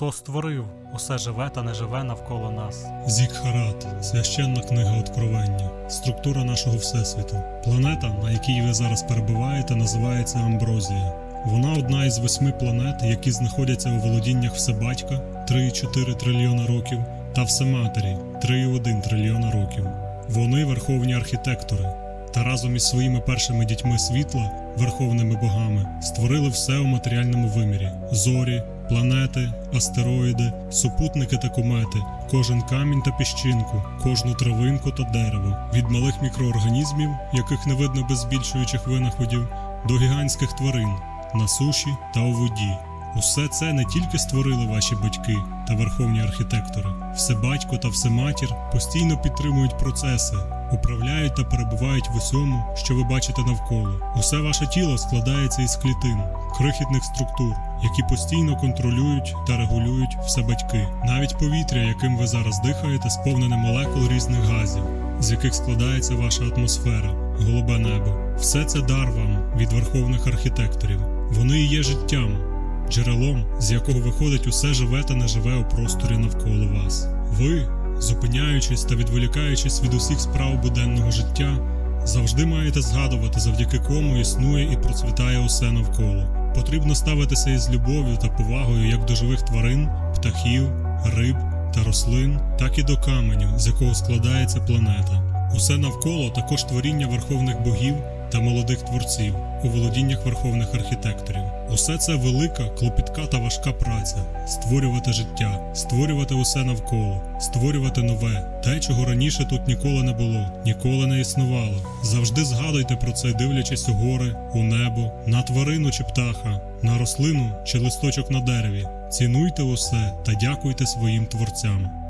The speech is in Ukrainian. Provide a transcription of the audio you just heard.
Хто створив усе живе та неживе навколо нас? Зікхарат, священна книга Откровення, структура нашого всесвіту. Планета, на якій ви зараз перебуваєте, називається Амброзія. Вона одна із восьми планет, які знаходяться у володіннях Всебатька 3,4 трильйона років та Всематері 3,1 трильйона років. Вони верховні архітектори. Та разом із своїми першими дітьми світла, верховними богами, створили все у матеріальному вимірі: зорі, планети, астероїди, супутники та комети, кожен камінь та піщинку, кожну травинку та дерево, від малих мікроорганізмів, яких не видно без збільшуючих винаходів, до гігантських тварин на суші та у воді. Усе це не тільки створили ваші батьки та верховні архітектори, всебатько та всематір постійно підтримують процеси, управляють та перебувають в усьому, що ви бачите навколо. Усе ваше тіло складається із клітин, крихітних структур, які постійно контролюють та регулюють все батьки. Навіть повітря, яким ви зараз дихаєте, сповнене молекул різних газів, з яких складається ваша атмосфера, голубе небо. Все це дар вам від верховних архітекторів. Вони і є життям, джерелом, з якого виходить усе живе та неживе у просторі навколо вас. Ви, зупиняючись та відволікаючись від усіх справ буденного життя, завжди маєте згадувати, завдяки кому існує і процвітає усе навколо. Потрібно ставитися із любов'ю та повагою як до живих тварин, птахів, риб та рослин, так і до каменю, з якого складається планета. Усе навколо також творіння верховних богів та молодих творців у володіннях верховних архітекторів. Усе це велика, клопітка та важка праця створювати життя, створювати усе навколо, створювати нове, те, чого раніше тут ніколи не було, ніколи не існувало. Завжди згадуйте про це, дивлячись у гори, у небо, на тварину чи птаха, на рослину чи листочок на дереві. Цінуйте усе та дякуйте своїм творцям.